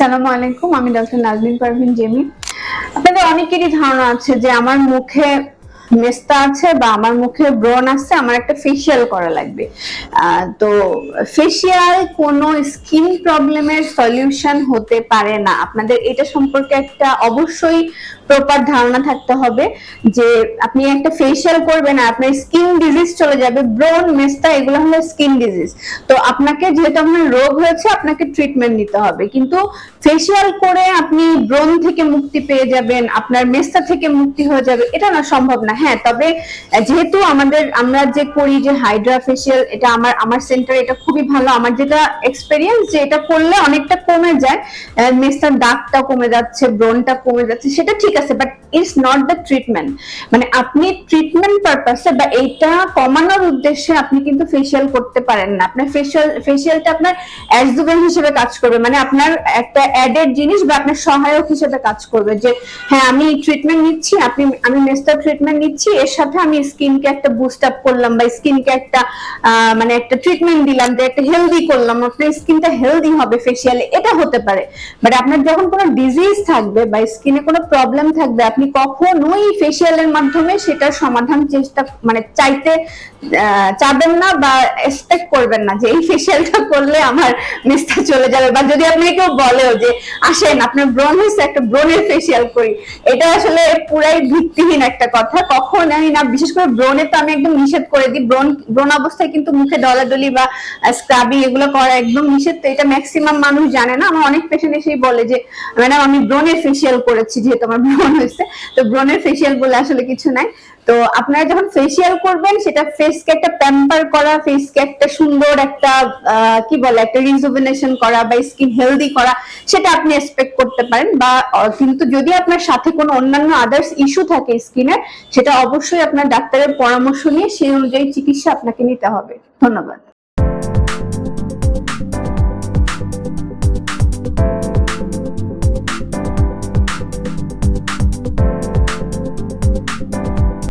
আসসালামু আলাইকুম আমি ডক্টর নাজমিন পারভিন জেমি। আপনাদের অনেকেরই ধারণা আছে যে আমার মুখে মেস্তা আছে বা আমার মুখে ব্রণ আছে, আমার একটা ফেসিয়াল করা লাগবে। তো ফেসিয়াল কোনো স্কিন প্রবলেমের সলিউশন হতে পারে না। আপনাদের এটা সম্পর্কে একটা অবশ্যই প্রপার ধারণা থাকতে হবে যে আপনি একটা ফেসিয়াল করবেন আর আপনার স্কিন ডিজিজ চলে যাবে। ব্রণ, মেস্তা, এগুলো হলো স্কিন ডিজিজ তো আপনাকে যেহেতু আপনার রোগ হয়েছে, আপনাকে ট্রিটমেন্ট নিতে হবে। কিন্তু ফেসিয়াল করে আপনি ব্রণ থেকে মুক্তি পেয়ে যাবেন, আপনার মেস্তা থেকে মুক্তি হয়ে যাবে, এটা না সম্ভব না। হ্যাঁ তবে যেহেতু আমাদের আমরা যে করি যে হাইড্রা ফেসিয়াল এটা আমার আমার সেন্টার এটা খুবই ভালো। আমার যেটা এক্সপেরিয়েন্স যে এটা করলে অনেকটা কমে যায় আহ, মেস্তার দাগটা কমে যাচ্ছে ব্রণটা কমে যাচ্ছে সেটা ঠিক আছে but it's not the treatment মানে আপনি ট্রিটমেন্ট পারপাসে বা এইটা কমানোর উদ্দেশ্যে আপনি কিন্তু ফেসিয়াল করতে পারেন না। আপনার ফেসিয়াল ফেসিয়ালটা আপনার অ্যাডজুভেন হিসেবে কাজ করবে মানে আপনার একটা অ্যাডেড জিনিস বা আপনার সহায়ক হিসেবে কাজ করবে যে হ্যাঁ আমি ট্রিটমেন্ট নিচ্ছি আপনি আমি মেস্টার ট্রিটমেন্ট নিচ্ছি এর সাথে আমি স্কিনকে একটা বুস্ট আপ করলাম বা স্কিনকে একটা মানে একটা ট্রিটমেন্ট দিলাম, যে একটা হেলদি করলাম। আপনার স্কিনটা হেলদি হবে ফেসিয়ালে এটা হতে পারে। বাট আপনার যখন কোনো ডিজিজ থাকবে বা স্কিনে কোনো প্রবলেম থাকবে, আপনি কখনোই ফেসিয়ালের মাধ্যমে সেটার সমাধান চেষ্টা মানে চাইতে চাবেন না বা এক্সপেক্ট করবেন না যে এই ফেসিয়ালটা করলে আমার মিস্তা চলে যাবে। বা যদি আপনি কেউ বলেও যে, আসেন, আপনার ব্রণ হয়েছে, একটা ব্রণের ফেসিয়াল করি, এটা আসলে পুরাই ভিত্তিহীন একটা কথা। কখনোই না, বিশেষ করে ব্রণে তো আমি একদম নিষেধ করে দিই। ব্রণ ব্রণ অবস্থায় কিন্তু মুখে ডলাডলি বা স্ক্রাবিং এগুলো করা একদম নিষেধ। তো এটা ম্যাক্সিমাম মানুষ জানে না। আমার অনেক পেশেন্ট এসেই বলে যে ম্যাডাম আমি ব্রণের ফেসিয়াল করেছি, যেহেতু আমার ব্রণ হয়েছে। তো ব্রণের ফেসিয়াল বলে আসলে কিছু নাই। তো আপনারা যখন ফেসিয়াল করবেন, সেটা ফেসকে একটা প্যাম্পার করা ফেসকে একটা সুন্দর একটা কি বলে, একটা রিজুভিনেশন করা বা স্কিন হেলদি করা, সেটা আপনি এক্সপেক্ট করতে পারেন। বা কিন্তু যদি আপনার সাথে কোনো অন্যান্য আদার্স ইস্যু থাকে স্কিনের সেটা অবশ্যই আপনার ডাক্তারের পরামর্শ নিয়ে সেই অনুযায়ী চিকিৎসা আপনাকে নিতে হবে। ধন্যবাদ।